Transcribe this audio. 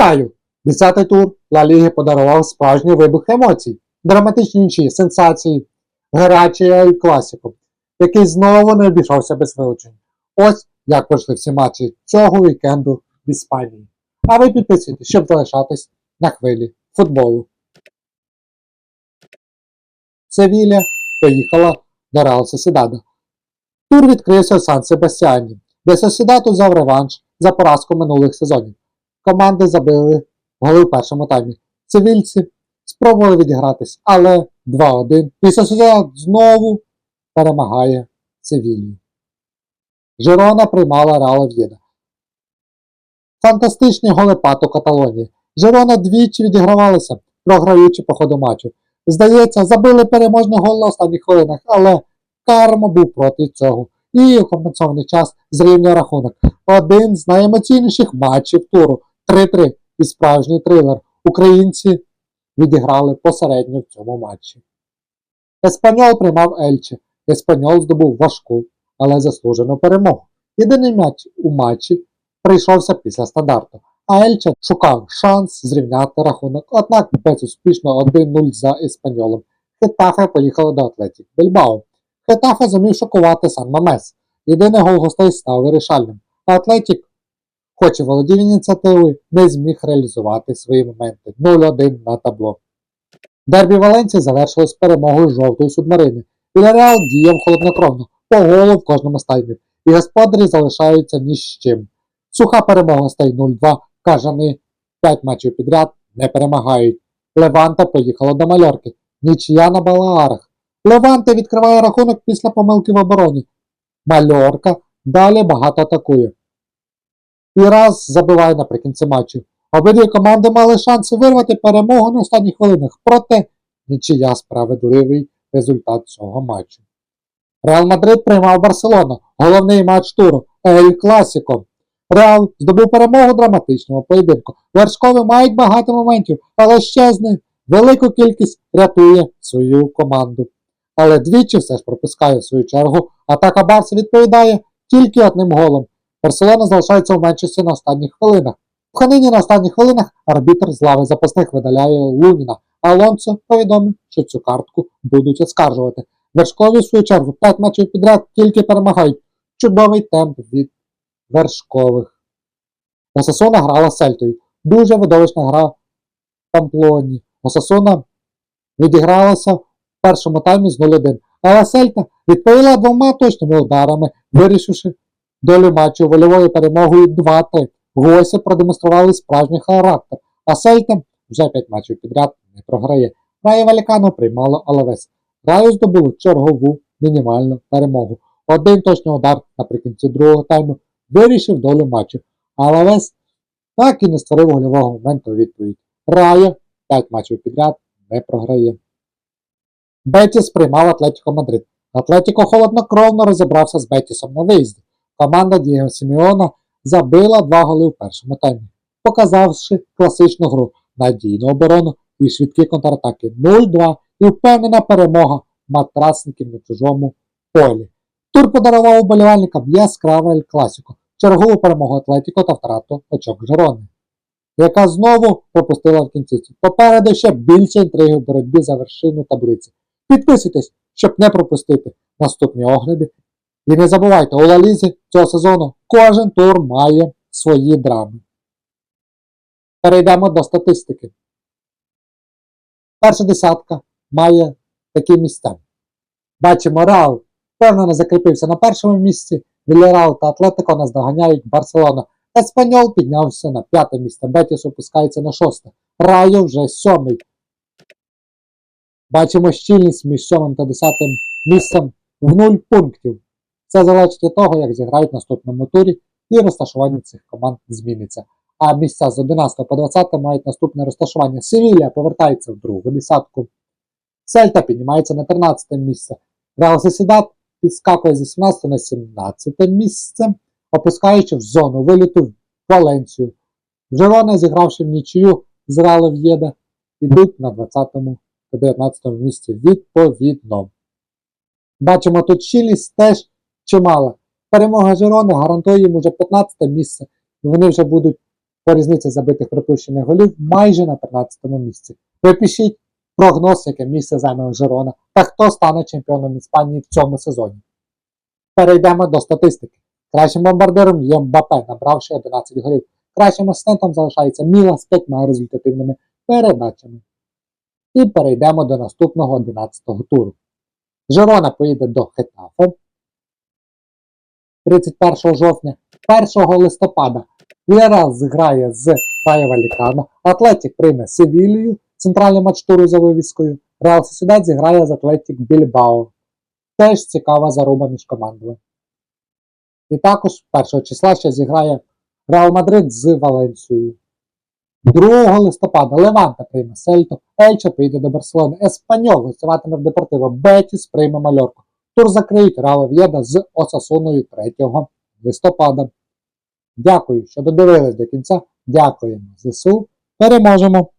Вітаю! Десятий тур Ла Ліги подарував справжній вибух емоцій, драматичні нічі, сенсації, гарячий Ель Класіко, який знову не обійшовся без вилучень. Ось як пройшли всі матчі цього вікенду в Іспанії. А ви підписуйтесь, щоб залишатись на хвилі футболу. Севілля поїхала до Реал Сосідада. Тур відкрився у Сан Себастьяні, де Сосідат узяв реванш за поразку минулих сезонів. Команди забили голи в першому таймі. Цивільці спробували відігратись, але 2-1. І Сосідат знову перемагає Севілью. Жирона приймала Реал Ов'єда. Фантастичні голи пату Каталонії. Жирона двічі відігравалися, програючи по ходу матчу. Здається, забили переможний гол на останніх хвилинах, але Карма був проти цього. І у компенсований час зрівняв рахунок. Один з найемоційніших матчів туру. 3-3 і справжній трилер. Українці відіграли посередньо в цьому матчі. Еспаньол приймав Ельче. Еспаньол здобув важку, але заслужену перемогу. Єдиний м'яч у матчі прийшовся після стандарту, а Ельче шукав шанс зрівняти рахунок, однак безуспішно 1-0 за Еспаньолом. Хетафе поїхали до Атлетік Бельбао. Хетафе зумів шокувати Сан Мамес. Єдиний гол гостей став вирішальним. Атлетік, хоч і володів ініціативою, не зміг реалізувати свої моменти 0-1 на табло. Дербі Валенції завершилось перемогою жовтої субмарини. Вільяреал діяв холоднокровно, по голу в кожному стайні, і господарі залишаються ні з чим. Суха перемога стає 0-2, кажани 5 матчів підряд не перемагають. Леванта поїхала до Мальорки. Нічия на Балаарах. Леванте відкриває рахунок після помилки в обороні. Мальорка далі багато атакує. І раз забиває наприкінці матчу. Обидві команди мали шанси вирвати перемогу на останніх хвилинах, проте нічия справедливий результат цього матчу. Реал Мадрид приймав Барселону, головний матч туру Ель Класіко. Реал здобув перемогу драматичному поєдинку. Вершкові мають багато моментів, але щезне велику кількість рятує свою команду. Але двічі все ж пропускає в свою чергу. Атака Барса відповідає тільки одним голом. Барселона залишається в меншості на останніх хвилинах. В ханині на останніх хвилинах арбітр з лави запасних видаляє Луніна. Алонсо повідомив, що цю картку будуть оскаржувати. Вершкові, в свою чергу, 5 матчів підряд тільки перемагають. Чудовий темп від вершкових. Осасона грала Сельтою. Дуже видовищна гра в Памплоні. Осасона відігралася в першому таймі з 0-1. Але Сельта відповіла двома точними ударами, вирішивши долю матчу вольовою перемогою 2-3. Гості продемонстрували справжній характер, а Сельта вже 5 матчів підряд не програє. Раю Валікано приймало Алавес. Раю здобуло чергову мінімальну перемогу. Один точний удар наприкінці другого тайму вирішив долю матчу. Алавес так і не створив гольового моменту відповідь. Рая 5 матчів підряд не програє. Бетіс приймав Атлетіко Мадрид. Атлетіко холоднокровно розібрався з Бетісом на виїзді. Команда Дієго Сімеона забила два голи в першому таймі, показавши класичну гру, надійну оборону і швидкі контратаки 0-2 і впевнена перемога матрасників на чужому полі. Тур подарував уболівальникам яскраве Ель Класіко, чергову перемогу Атлетіко та втрату очок Жерони, яка знову пропустила в кінці. Попереду ще більше інтриги в боротьбі за вершину таблиці. Підписуйтесь, щоб не пропустити наступні огляди. І не забувайте, у Лалізі цього сезону кожен тур має свої драми. Перейдемо до статистики. Перша десятка має такі місця. Бачимо, Реал впевнено закріпився на першому місці, Вільярал та Атлетико наздоганяють Барселона. Еспаньол піднявся на п'яте місце, Бетіс опускається на шосте. Райо вже сьомий. Бачимо щільність між сьомим та десятим місцем в нуль пунктів. Це залежить від того, як зіграють в наступному турі і розташування цих команд зміниться. А місця з 11 по 20 мають наступне розташування. Севілія повертається в другу десятку. Сельта піднімається на 13 місце. Реал Сосідат підскакує зі 17 на 17 місце, опускаючи в зону виліту в Валенцію. Жерона, зігравши в нічию з Реалом Єда, йдуть на 20 та 19 місці відповідно. Бачимо, тут щільність теж чимала. Перемога Жерони гарантує їм уже 15 місце, і вони вже будуть по різниці забитих припущених голів майже на 13-му місці. Ви пишіть прогноз, яке місце займе Жерона та хто стане чемпіоном Іспанії в цьому сезоні. Перейдемо до статистики. Кращим бомбардиром є Мбапе, набравши 11 голів. Кращим асистентом залишається Міла з 5 результативними передачами. І перейдемо до наступного 11-го туру. Жерона поїде до Хетафе 31 жовтня, 1 листопада Віарал зіграє з Райо Валікано, Атлетік прийме Севілію, центральний матч туру за вивіскою, Реал Сосідат зіграє з Атлетік Більбао. Теж цікава заруба між командами. І також 1 числа ще зіграє Реал Мадрид з Валенсією. 2 листопада Леванта прийме Сельту, Ельче поїде до Барселони, Еспаньол гостюватиме в Депортиво, Бетіс прийме Мальорку. Тур закриють Реал В'єда з Осасуною 3 листопада. Дякую, що додивились до кінця. Дякуємо ЗСУ. Переможемо!